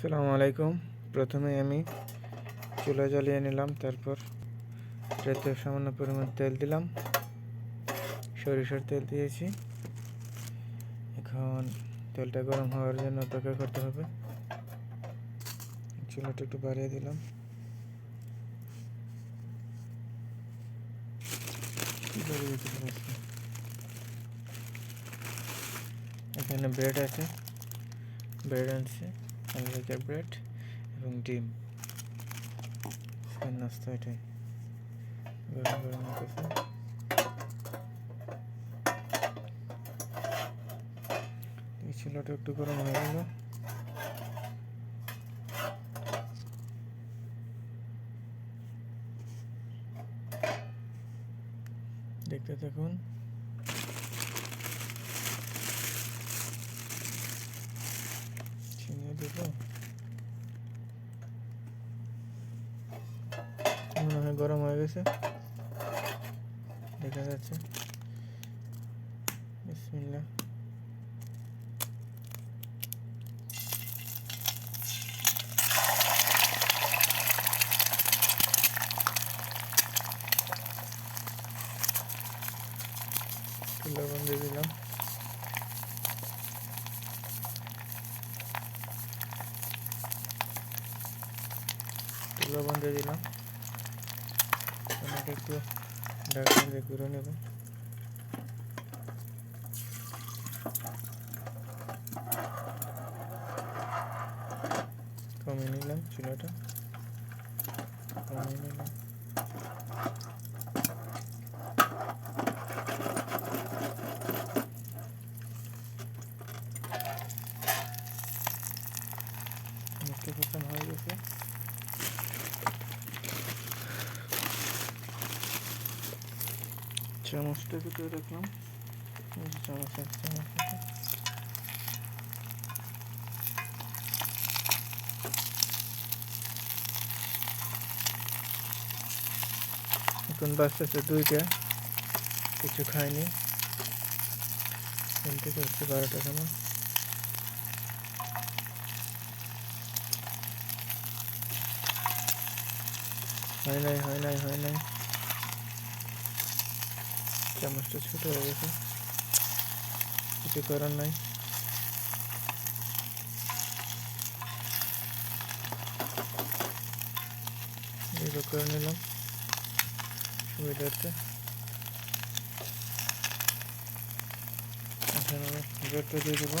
আসসালামু আলাইকুম। প্রথমে আমি চুলা জ্বালিয়ে নিলাম, তারপর এতে সামান্য পরিমাণ তেল দিলাম। সরিষার তেল দিয়েছি। এখন তেলটা গরম হওয়ার জন্য অপেক্ষা করতে হবে। চুলাটা একটু বাড়িয়ে দিলাম? এখানে ব্রেড আছে, ব্রেড আনছে। আমেরিকার ব্রেড এবং ডিম। নাস্তা এটাই। গরম গরম এই চুলাটা একটু গরম হয়ে গেল। দেখতে থাকুন চিনি দেব মনে হয় গরম হয়ে গেছে। দেখা যাচ্ছে। বিসমিল্লাহ। লবণ দিলাম। লবণ দিয়ে দিলাম। আমাকে একটু দিয়ে ঘুরে নেব। কমিয়ে নিলাম চুলাটা। কমিয়ে নিলাম। কুসুম হয়ে গেছে। চামচটা ভিতরে রাখলাম চামচ এক চামচ এখন বাঁচতেছে দুইটা কিছু খাইনি খেলতে চলছে বারোটা সময় হয় নাই হয় নাই হয় নাই চামচটা ছোট হয়ে গেছে। কিছু করার নাই। এইভাবে করে নিলাম। সুবিধাতে এখন আমি ব্রেডটা দিয়ে দেবো।